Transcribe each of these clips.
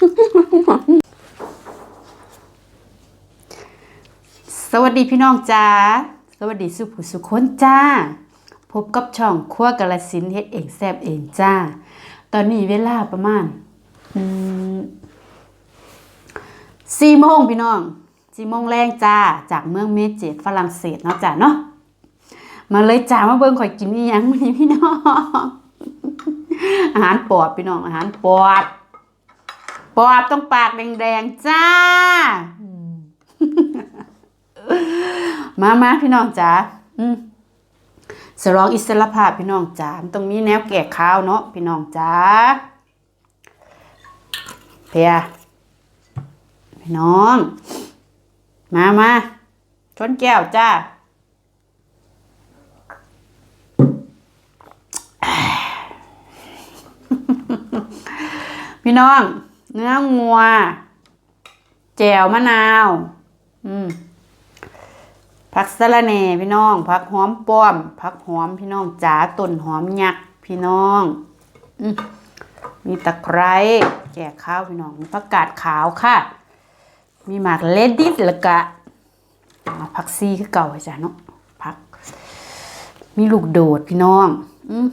สวัสดีพี่น้องจ้า สวัสดีสุผู้สุคนจ้า พบกับช่องครัวกาลสินเฮ็ดเองแซบเองจ้า ตอนนี้เวลาประมาณสี่โมงพี่น้องสี่โมงแรงจ้า จากเมืองเมเจตฝรั่งเศสเนาะจ้าเนาะมาเลยจ้ามาเบิ่งข่อยกินอีหยังมื้อนี้พี่น้อง อาหารปอดพี่น้องอาหารปอด อดต้องปากแดงๆจ้า มามาพี่น้องจ๋าสรองอิสระภาพพี่น้องจ๋าต้องมีแนวแก่ข้าวเนาะพี่น้องจ๋าเพียพี่น้อง มามาชนแก้วจ้าพี่น้อง เนื้องัว แจ่วมะนาว อืมผักสะระแหน่พี่น้องผักหอมป้อมผักหอมพี่น้องจ๋าต้นหอมยักษ์พี่น้องอมมีตะไคร้แก่ข้าวพี่น้องมีผักกาดขาวค่ะ มีหมากเลดิสล้วก็อ่าผักซีคือเก่าจ้ะเนาะผัก มีลูกโดดพี่น้อง อืม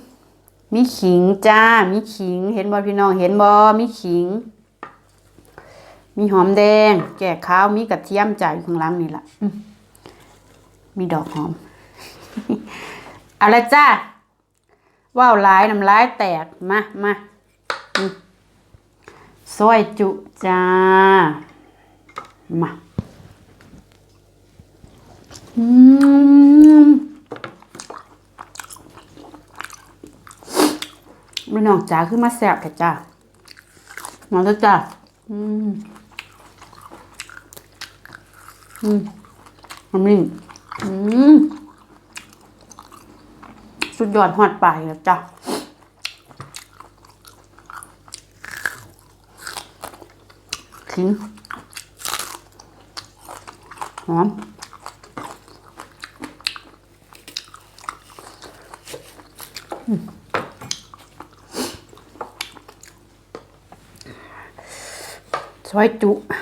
มีขิงจ้า มีขิง เห็นบ่พี่น้องเห็นบ่มีขิง มีหอมแดง แก่ข้าว มีกระเทียมจ่าอยู่ข้างหล่างนี่แหละอืมมีดอกหอมเอาละจ้าว่าวลายน้ำลายแตก มามาอืมซอยจุจ้า มาอืมพี่น้องจ๋าขึ้นมาแซ่บค่ะจ้ามาแล้วจ้าอืม อืมมันนิ่มอืมสุดยอดหอดปลายแล้วจ้ะขิงหอมซอยจุจุต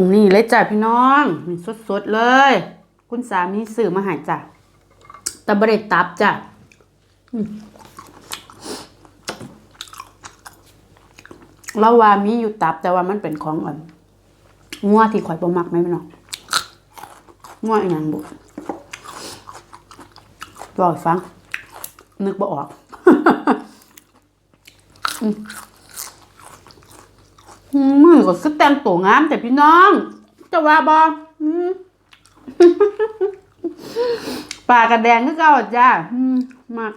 รงนี้เลยจ้ะพี่น้องนี่สดๆเลย คุณสามีสื่อมาหายจ้ะตะเบริตับจ้ะอืมแล้วว่ามีอยู่ตับแต่ว่ามันเป็นของอ่อนงัวที่ข่อยบ่มักไหมพี่น้องงัวอีหยังบุรอยฟัง นึกบ่ออก อืม มือก็คือแต่งตัวงามแต่พี่น้อง จะว่าบอมปากกระแดงก็เก่าจ้ามาก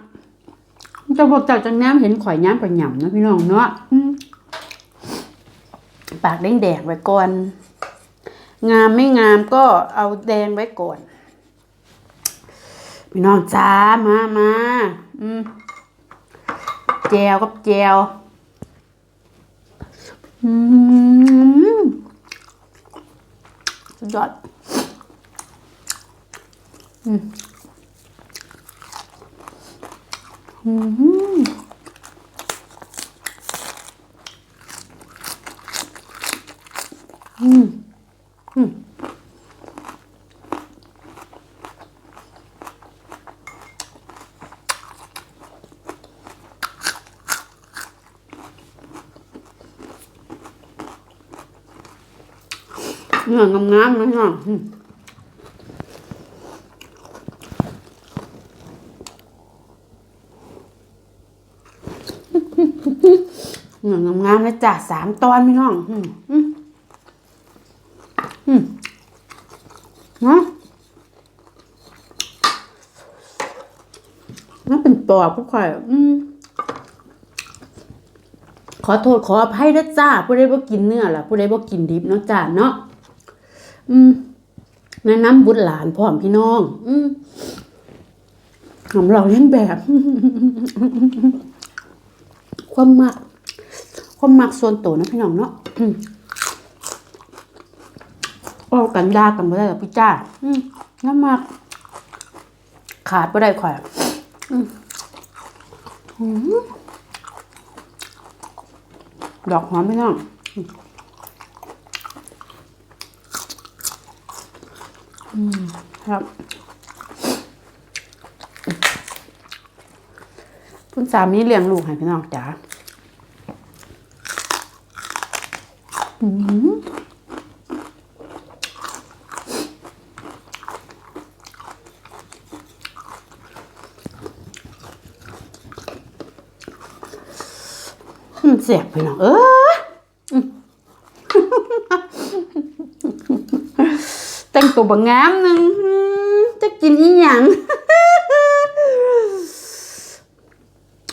จะพวกเจ้าจังน้ำเห็นข่อยน้ำข่อยหย่ำนะพี่น้องเนาะปากแดงแดงไว้ก่อน งามไม่งามก็เอาแดงไว้ก่อน พี่น้องจ้ามามาอืมแจวกับแจว สุดยอดอืมอืมอืมอืม เนื้องามๆนะฮะอืมเนื้องามๆเลยจ้ะสามตอนพี่น้องอืมอืมเนาะนั่นเป็นปอบผู้ข่อยอืมขอโทษขออภัยนะจ้าผู้ใดบ่กินเนื้อล่ะผู้ใดบ่กินดิบเนาะจ้าเนาะ อืมแนะนำบุตรหลานพร้อมพี่น้อง อืมทำเราเล่นแบบ ความมัก ความมักส่วนตัวนะพี่น้องเนาะออกกันยากันบ่ได้หรอพี่จ้าอืมน้ำมัก ขาดบ่ได้ข่อยดอกหอมพี่น้องอืม ครับคุณสามีเลี้ยงลูกให้พี่น้องจ๋าอืมเสียบพี่น้องเออ แตัวบางงามหนึงจะกินอีหยัง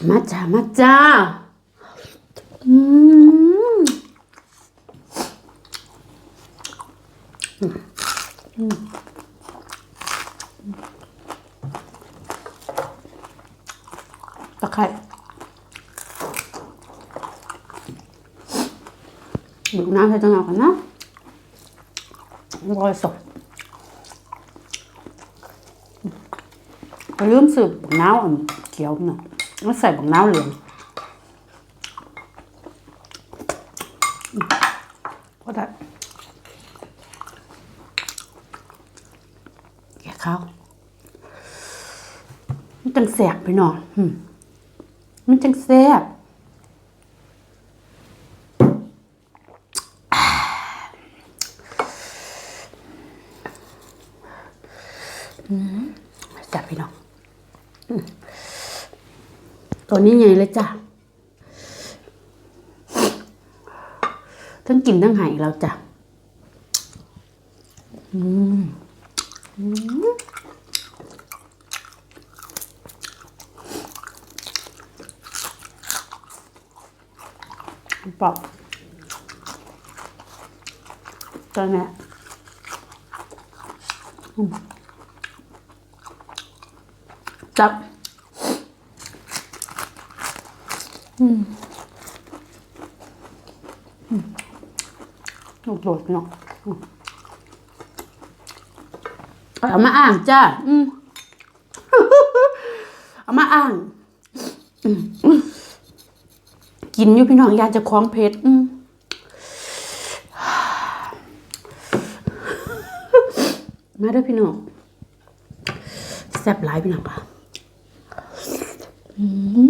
มาจ้ามาจ้าอืมอืมตะไคร้ดูน้ำใส่จังหวะกันนะรอยสด ลืมสืบบักน้าวอันเขียวหน่อยแล้วใส่บักน้าวเหลืองก็ได้แกเข้าวมันจังแสบไปหน่อยมันจังแสบพี่น้องอืม ตัวนี้ไงเลยจ้ะ ทั้งกินทั้งหายเราจ้ะ อืมอืมปอกตัวนี้จับ อืมอืม ลูกโดดเนาะอืมเอามาอ่างจ้าอืมเอามาอ่างอืมกินอยู่พี่น้องอยากจะคล้องเพชรอืมมาเด้อพี่น้องแซ่บหลายพี่น้องค่ะอืม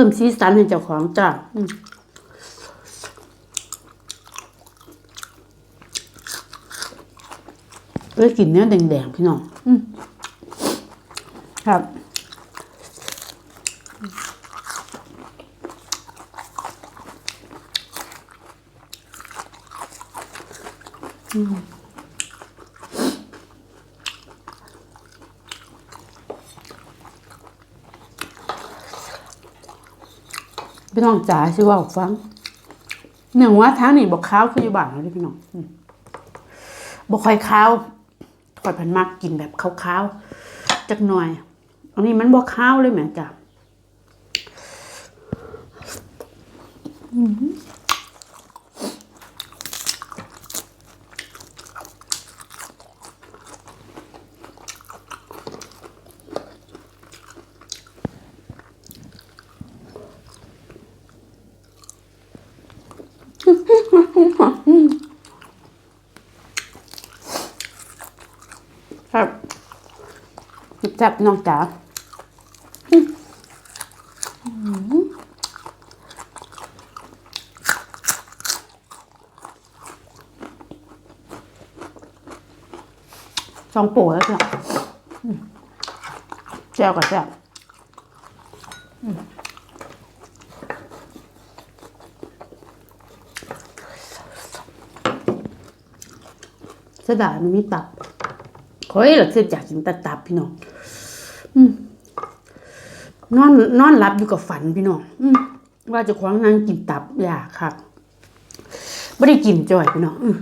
พิ่มสีสันให้เจ้าของจ้ะอืมเลยกินเนื้อแดงๆพี่น้องอืมครับ พี่ น้องจ๋าสิเว่าฟังหนึ่งว่าทางนี่บอกข้าวคืออยู่บ้านเราดิพี่น้องอืมบอกค่อยข้าวถอยพันมากกินแบบข้าวๆจักหน่อย อันนี้มันบอกข้าวเลยแหม่จ้ะอืม ครับแซ่บๆพี่น้องจ๋าสองโปูแล้วจ้ะอืมแจ่วกับแซ่บอืมเสดายมันมีตับ คอยหลักเสียจากกินตัตับพี่น้องอนอนนอนหลับอยู่กับฝันพี่น้องอว่าจะคว้างนั่งกินตับอยากค่ะไม่ได้กินจ่อยพี่น้องอืม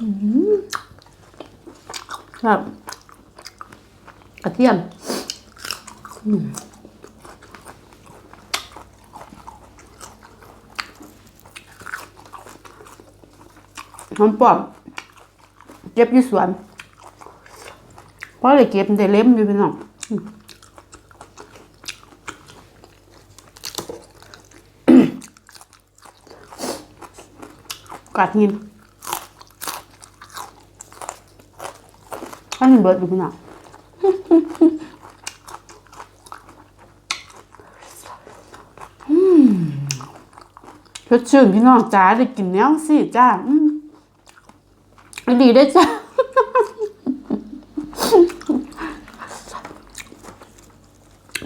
อืมครับกระเทียมอืมหอมปอม เก็บอยู่สวนเพราะเลยเก็บแต่เล็มอยู่เป็น้องกัดหินอันนี้เบิดอยู่พี่น้องชดชื่นพี่น้องจ้าได้กินแล้วสิจ้าอื ดีได้อจ้า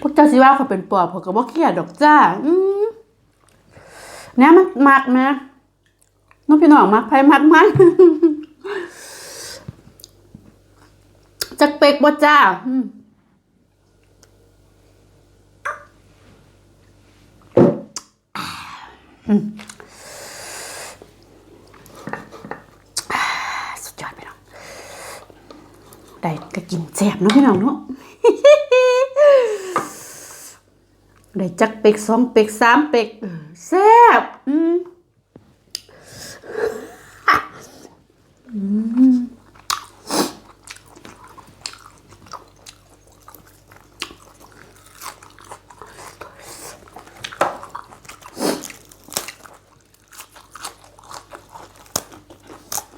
พวกเจ้าสิว่าเขาเป็นปอบเขาก็บอกเครียดดอกจ้าอืมเนี่ยมันมักนะน้องพี่น้องมักไผมักมันจักเป็กบ่จ้าอืมอืมอ่าสุดยอดพี่น้องได้ก็กินแซ่ บเนาะพี่น้องเนาะได้จักเป็กสองเป็กสามเป็กแซ่บอืมอืม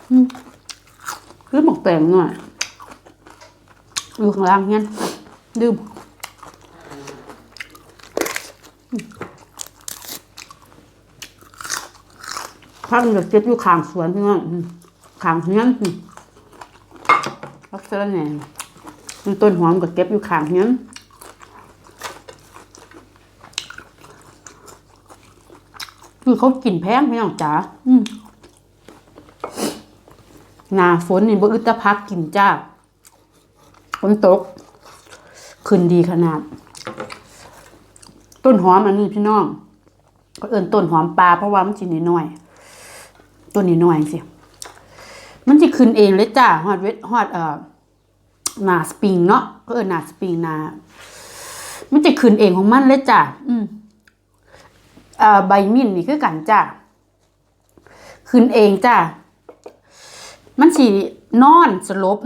อืมคือหมกแตงหน่อย อยู่ข้างล่างเงี้ยดื่มพักมันจะเก็บอยู่ข้างสวนพี่น้องอืมข้างเฮียลักษณะเนี่ยมันต้นหอมก็เก็บอยู่ข้างเฮียคือเขากินแพงพี่น้องจ๋าหนาฝนนี่บ่อึดตะพักกินจ้า นตกขึ้นดีขนาด ต้นหอมอันนี้พี่น้องก็เอิ้นต้นหอมปลาเพราะว่ามันสิน้อยตัวนี้น้อยสิมันจะขึ้นเองเลยจ้าฮอดเวทฮอดเอ่อหนาสปริงเนาะก็เออหนาสปริงหนามันจะขึ้นเองของมันเลยจ้าอืมเอ่อใบมิ้นนี่คือกันจ้าขึ้นเองจ้ามันสินอนสลบ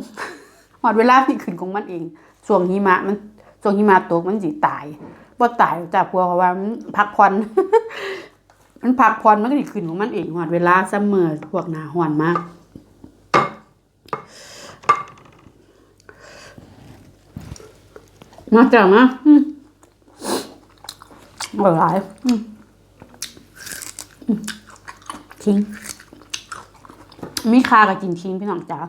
ฮอดเวลาที่ขึ้นของมันเองช่วงหิมะมันช่วงหิมะตกมันสิตายบ่ตายจ้าพวกเพราะว่ามันพักผ่อนมันพักผ่อนมันก็สิขึ้นของมันเองหอดเวลาซัมอพวกหนาฮ้อนมากมาจังนะอืมอร่อยทิ้งมีคากับกินทิ้งพี่น้องจ๋า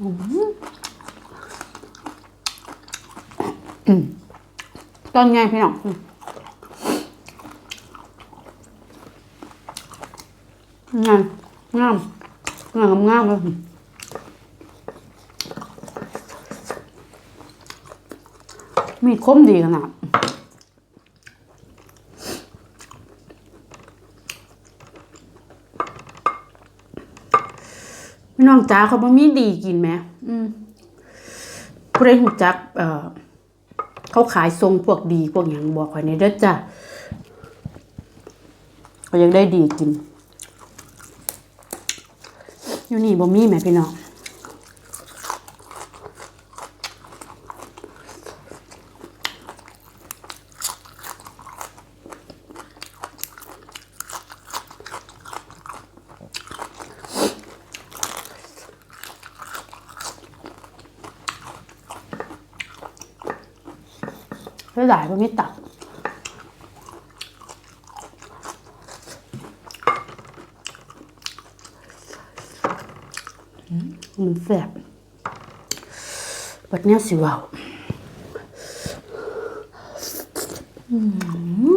อืมอืมต้นไงพี่น้องงามงามงามงามเลยมีคมดีขนาดพี่ น้องจ้าเขาบ่มีดีกินไหมอืมผู้ใดหูจัก เอ่อ เขาขายทรงพวกดีพวกอย่างบอกไว้ในเด้อจ้ะเขายังได้ดีกิน อยู่นี่บ่มีแหม่พี่น้อง หลายบ่มีตับอืมมันแสบบัดเนี้ยสิว้าอืม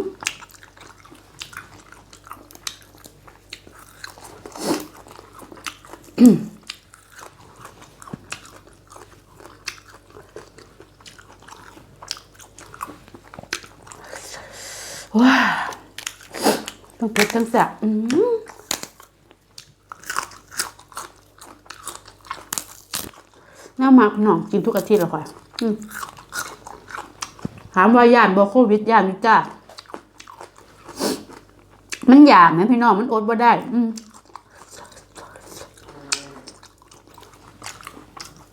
ว้า ต้องเผ็ดทั้งแสบอืมน่ามากหน่องกินทุกอาทิตย์แล้วค่ะอืมถามว่าย่านบอโควิดย่านมิจ้ามันอยากไหมพี่น้องมันอดบ่ได้ อืม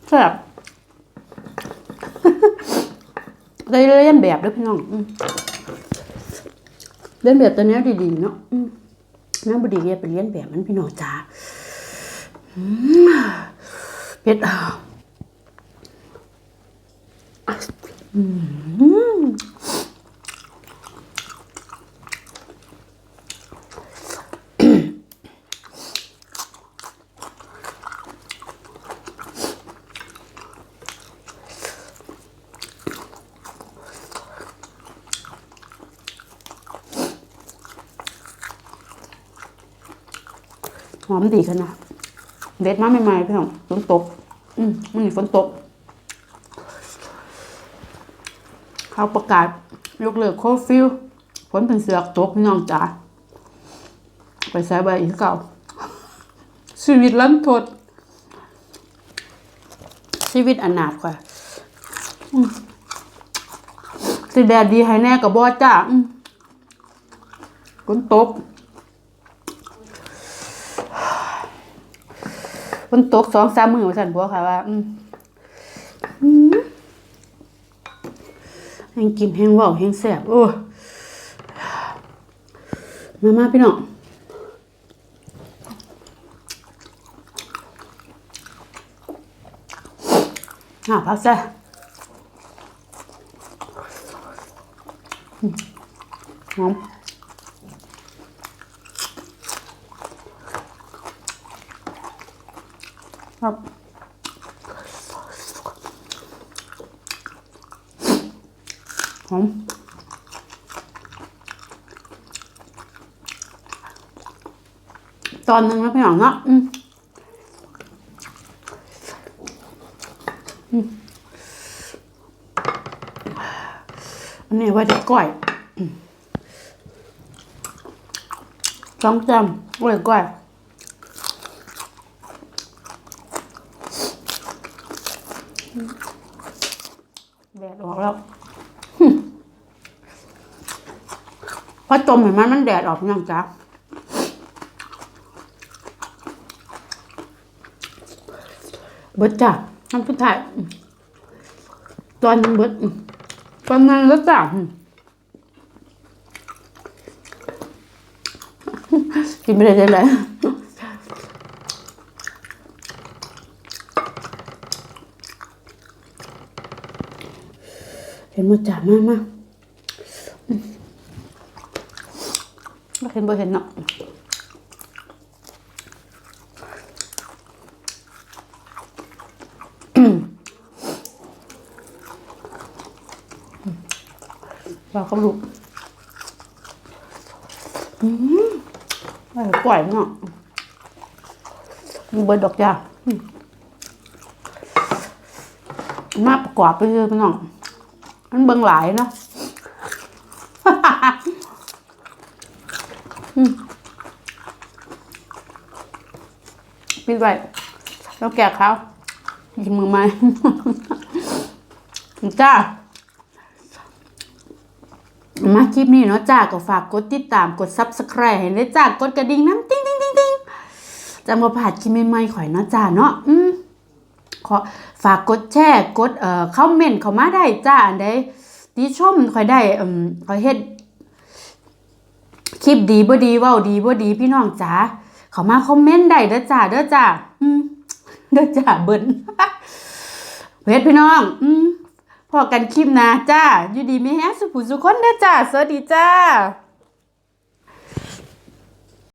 แซ่บได้เรียนแบบด้วยพี่น้อง อืม เล่นแบบตัวเนี้ยดีๆเนาะอืมน้ำบดีอย่าไปเลี้ยนแบบมันพี่น้องจ๋าอืมเผ็ดอะ หอมดีขนาดเด็ดมากใหม่ๆพี่น้องฝนตก อืมมันนี่ฝนตก เขาประกาศยกเลิกโคฟิลฝนเป็นเสือกตกพี่น้องจ๋าไปใส่ใบอีกเก่าชีวิตลันทด ชีวิตอนาถกว่าอืมสิแดดดีให้แน่กับบอจ้าอืมฝนตก นตกสองสามมือว่าสันบัวค่ะว่าอืมอืมแห้งกินแห้งว่าแห้งแสบโอ้มามาพี่น้องอ่าพักซะหอม ครับ หอมตอนนึ่งนะพี่หองเนาะอืมอันนี้ไว้จะก้อยอืมสองจำไว้ก้อย แดดออกแล้ว พอจมเห็นมันมันแดดออกยังจ้ะบดจ้ะน้ำพุทธายตอนบดตอนนั้นแล้วจ้ะกินไม่ได้เลยเลยเห็นมาจ่ามากมากไม่เห็น บ่เห็นเนาะเราเขาลูกอืมอร่อยกว่าเนาะมีเบิร์ดดอกยามมาประกอบไปเลยพี่น้องมันเบิ่งหลายเนาะ อืมปิด ไว้แล้วแกะเขากินมือไม้จ้ามาคลิปนี้เนาะจ้าก็ฝากกดติดตามกด subscribe ให้เลยจ้ากดกระดิ่งน้ำติ้งติ้งติ้งติ้งจะมาผ่านคลิปใหม่ๆข่อยเนาะจ้าเนาะอืมขอฝากกดแชร์กดเอ่อคอมเมนต์เข้ามาได้จ้าอันใดติชมค่อยได้อ่มค่อยเฮ็ดคลิปดีบ่ดีเว้าดีบ่ดีพี่น้องจ๋า เข้ามาคอมเมนต์ได้เด้อจ้าเด้อจ้าอืมเด้อจ้าเบิ้นเพชรพี่น้องอืมพอกันคลิปนะจ้าอยู่ดีมีแฮงสุขสุขคนเด้อจ้าสวัสดีจ้า